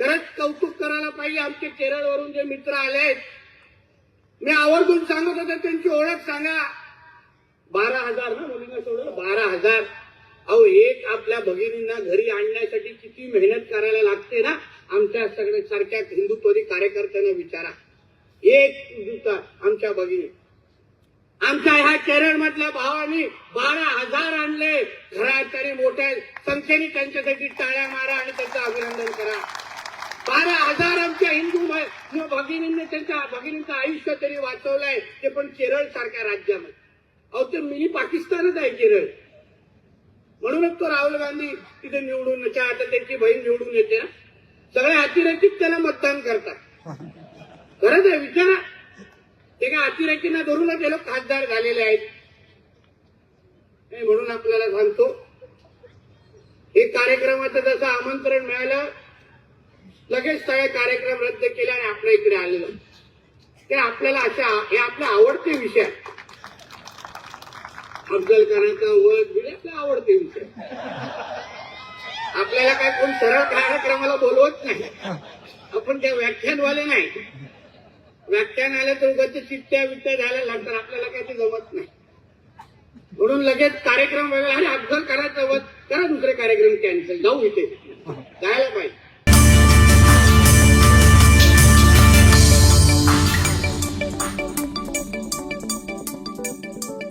खरंच कौतुक करायला पाहिजे. आमचे केरळवरून जे मित्र आले आहेत मी आवर्जून सांगत होते त्यांची ओळख सांगा. बारा हजार ना मुलींना सोडलं? बारा हजार. अहो एक आपल्या भगिनींना घरी आणण्यासाठी किती मेहनत करायला लागते ना? आमच्या सगळ्या सारख्या हिंदुत्वरी कार्यकर्त्यांना विचारा. एक दिवसा आमच्या भगिनी. आमच्या ह्या केरळ मधल्या भावानी बारा हजार आणले. घरात तरी मोठ्या संख्येने त्यांच्यासाठी टाळ्या मारा आणि त्यांचं अभिनंदन करा. हिंदू भगिनींनी त्यांच्या भगिनींचं आयुष्य तरी वाचवलंय ते पण केरळ सारख्या राज्यामध्ये. अहो ते मिनी पाकिस्तानच आहे केरळ. म्हणूनच तो राहुल गांधी तिथे निवडून येते. आता त्यांची बहीण निवडून येते. ना सगळे अतिरेकीत त्याला मतदान करतात. खरंच आहे विचारा ते काय अतिरेकींना धरूनच हे लोक खासदार झालेले आहेत? नाही, म्हणून आपल्याला सांगतो हे कार्यक्रमाचं जसं आमंत्रण मिळालं लगेच सगळे कार्यक्रम रद्द केले आणि आपल्या इकडे आलेलो. ते आपल्याला अशा हे आपले आवडते विषय. अफजल खानाचा वध म्हणजे बिड आपले आवडते विषय. आपल्याला काय कोण सरळ कार्यक्रमाला बोलवत नाही. आपण त्या व्याख्यानवाले नाही. व्याख्यान आलं तर उगाच चित्त्या वित्त्या झाल्या लागतात आपल्याला काही ते जमत नाही. म्हणून लगेच कार्यक्रम वेगळा आणि अफजल करायचा वध करा दुसरे कार्यक्रम कॅन्सल जाऊ इथे. जायला